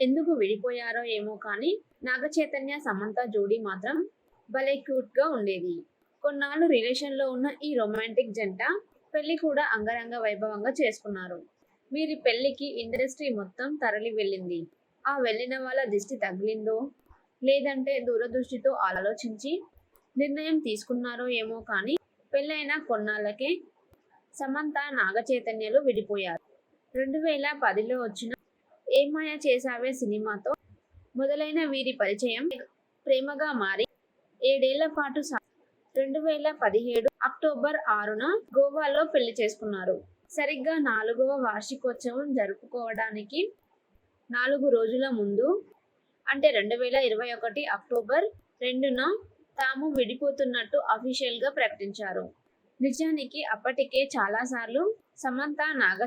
ఎందుకు విడిపోయారో ఏమో కానీ నాగచైతన్య సమంత జోడీ మాత్రం భలే క్యూట్గా ఉండేది కొన్నాళ్ళు రిలేషన్లో ఉన్న ఈ రొమాంటిక్ జంట పెళ్ళి కూడా అంగరంగ వైభవంగా చేసుకున్నారు. వీరి పెళ్ళికి ఇండస్ట్రీ మొత్తం తరలి వెళ్ళింది. ఆ వెళ్ళిన వాళ్ళ దిష్టి తగిలిందో లేదంటే దూరదృష్టితో ఆలోచించి నిర్ణయం తీసుకున్నారో ఏమో కానీ పెళ్ళైన కొన్నాళ్ళకే సమంత నాగచైతన్యలు విడిపోయారు. రెండు వేల పదిలో వచ్చిన ఏమాయ చేసావే సినిమాతో? మొదలైన వీరి పరిచయం ప్రేమగా మారి ఏడేళ్ళ పాటు రెండు వేల పదిహేడు అక్టోబర్ ఆరున గోవాలో పెళ్ళి చేసుకున్నారు. సరిగ్గా నాలుగవ వార్షికోత్సవం జరుపుకోవడానికి నాలుగు రోజుల ముందు అంటే రెండు వేల ఇరవై ఒకటి అక్టోబర్ రెండున తాము విడిపోతున్నట్టు అఫీషియల్గా ప్రకటించారు. నిజానికి అప్పటికే చాలాసార్లు సమంత నాగ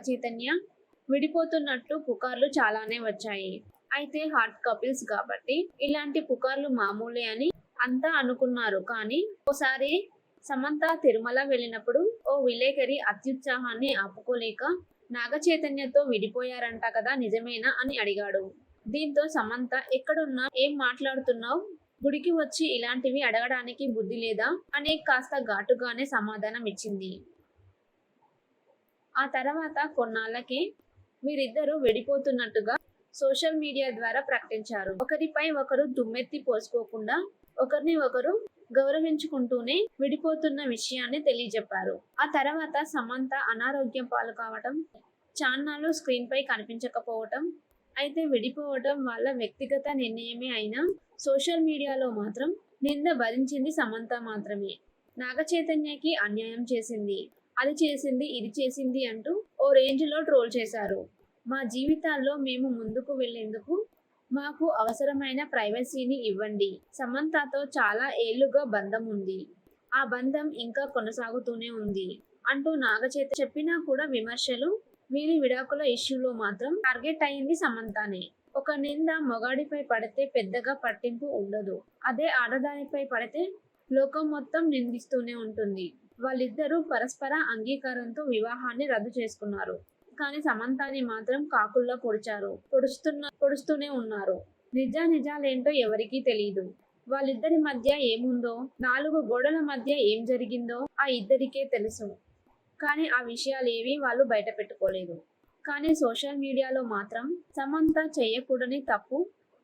విడిపోతున్నట్లు పుకార్లు చాలానే వచ్చాయి. అయితే హాట్ కపిల్స్ కాబట్టి ఇలాంటి పుకార్లు మామూలే అని అంతా అనుకున్నారు. కానీ ఒకసారి సమంత తిరుమల వెళ్ళినప్పుడు ఓ విలేకరి అత్యుత్సాహాన్ని ఆపుకోలేక నాగచైతన్యతో విడిపోయారంట కదా నిజమేనా అని అడిగాడు. దీంతో సమంత ఎక్కడున్నా? ఏం మాట్లాడుతున్నావు? గుడికి వచ్చి ఇలాంటివి అడగడానికి బుద్ధి లేదా? అని కాస్త ఘాటుగానే సమాధానం ఇచ్చింది ఆ తర్వాత కొన్నాళ్ళకి వీరిద్దరూ విడిపోతున్నట్టుగా సోషల్ మీడియా ద్వారా ప్రకటించారు. ఒకరిపై ఒకరు దుమ్మెత్తి పోసుకోకుండా ఒకరిని ఒకరు గౌరవించుకుంటూనే విడిపోతున్న విషయాన్ని తెలియజెప్పారు. ఆ తర్వాత సమంత అనారోగ్యం పాలు కావటం చాన్నాలు స్క్రీన్ పై కనిపించకపోవటం అయితే విడిపోవటం వాళ్ళ వ్యక్తిగత నిర్ణయమే అయినా సోషల్ మీడియాలో మాత్రం నింద భరించింది సమంత మాత్రమే. నాగ చైతన్యకి అన్యాయం చేసింది అది చేసింది ఇది చేసింది అంటూ ఓ రేంజ్లో ట్రోల్ చేశారు. మా జీవితాల్లో మేము ముందుకు వెళ్ళేందుకు మాకు అవసరమైన ప్రైవసీని ఇవ్వండి. సమంతతో చాలా ఏళ్ళుగా బంధం ఉంది. ఆ బంధం ఇంకా కొనసాగుతూనే ఉంది అంటూ నాగచేత చెప్పినా కూడా విమర్శలు వీరి విడాకుల ఇష్యూలో మాత్రం టార్గెట్ అయింది సమంతానే. ఒక నింద మొగాడిపై పడితే పెద్దగా పట్టింపు ఉండదు. అదే ఆడదానిపై పడితే లోకం మొత్తం నిందిస్తూనే ఉంటుంది. వాళ్ళిద్దరూ పరస్పర అంగీకారంతో వివాహాన్ని రద్దు చేసుకున్నారు. కానీ సమంతాని మాత్రం కాకుల్లో పొడిచారు. పొడుస్తున్న పొడుస్తూనే ఉన్నారు. నిజ నిజాలేంటో ఎవరికీ తెలియదు వాళ్ళిద్దరి మధ్య ఏముందో నాలుగు గోడల మధ్య ఏం జరిగిందో ఆ ఇద్దరికే తెలుసు. కానీ ఆ విషయాలు ఏవి వాళ్ళు బయట పెట్టుకోలేదు కానీ సోషల్ మీడియాలో మాత్రం సమంత చేయకూడని తప్పు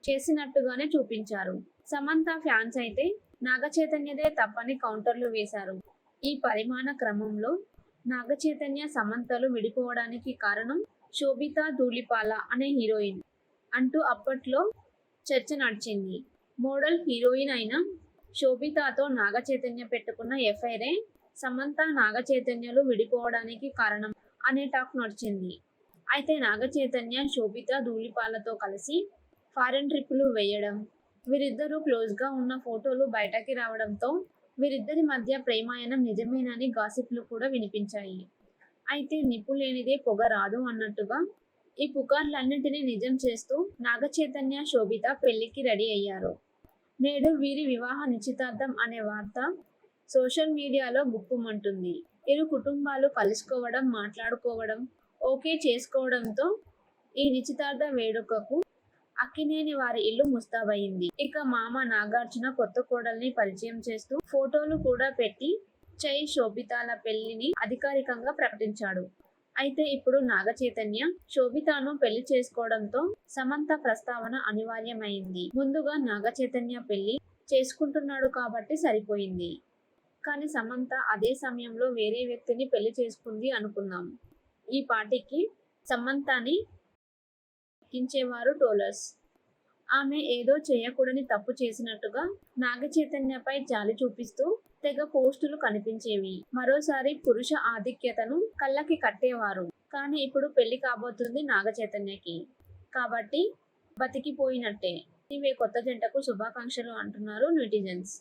చేసినట్టుగానే చూపించారు. సమంత ఫ్యాన్స్ అయితే నాగచైతన్యదే తప్పని కౌంటర్లు వేశారు. ఈ పరిమాణ క్రమంలో నాగచైతన్య సమంతలు విడిపోవడానికి కారణం శోభితా ధూళిపాల అనే హీరోయిన్ అంటూ అప్పట్లో చర్చ నడిచింది. మోడల్ హీరోయిన్ అయిన శోభితాతో నాగచైతన్య పెట్టుకున్న ఎఫ్ఐఆర్ఏ సమంత నాగచైతన్యలు విడిపోవడానికి కారణం అనే టాక్ నడిచింది. అయితే నాగచైతన్య శోభిత ధూళిపాలతో కలిసి ఫారెన్ ట్రిప్పులు వేయడం వీరిద్దరూ క్లోజ్గా ఉన్న ఫోటోలు బయటకి రావడంతో వీరిద్దరి మధ్య ప్రేమాయణం నిజమేనని గాసిప్లు కూడా వినిపించాయి. అయితే నిప్పు లేనిదే పొగ రాదు అన్నట్టుగా ఈ పుకార్లన్నింటినీ నిజం చేస్తూ నాగచైతన్య శోభిత పెళ్ళికి రెడీ అయ్యారు. నేడు వీరి వివాహ నిశ్చితార్థం అనే వార్త సోషల్ మీడియాలో గుప్పుమంటుంది. ఇరు కుటుంబాలు కలుసుకోవడం మాట్లాడుకోవడం ఓకే చేసుకోవడంతో ఈ నిశ్చితార్థ వేడుకకు అక్కినేని వారి ఇల్లు ముస్తాబయింది. ఇక మామ నాగార్జున కొత్త కోడల్ని పరిచయం చేస్తూ ఫోటోలు కూడా పెట్టి చై శోభితాల పెళ్ళిని అధికారికంగా ప్రకటించాడు. అయితే ఇప్పుడు నాగ చైతన్య శోభితాను పెళ్ళి చేసుకోవడంతో సమంత ప్రస్తావన అనివార్యమైంది. ముందుగా నాగ చైతన్య పెళ్ళి చేసుకుంటున్నాడు కాబట్టి సరిపోయింది. కానీ సమంత అదే సమయంలో వేరే వ్యక్తిని పెళ్ళి చేసుకుంది అనుకుందాం. ఈ పార్టీకి సమంతాని ఎక్కించేవారు టోలర్స్ ఆమె ఏదో చేయకూడని తప్పు చేసినట్టుగా నాగచైతన్యపై జాలి చూపిస్తూ తెగ పోస్టులు కనిపించేవి. మరోసారి పురుష ఆధిక్యతను కళ్ళకి కట్టేవారు. కానీ ఇప్పుడు పెళ్ళి కాబోతుంది నాగచైతన్యకి. కాబట్టి బతికిపోయినట్టే. ఇవే కొత్త జంటకు శుభాకాంక్షలు అంటున్నారు నెటిజన్స్.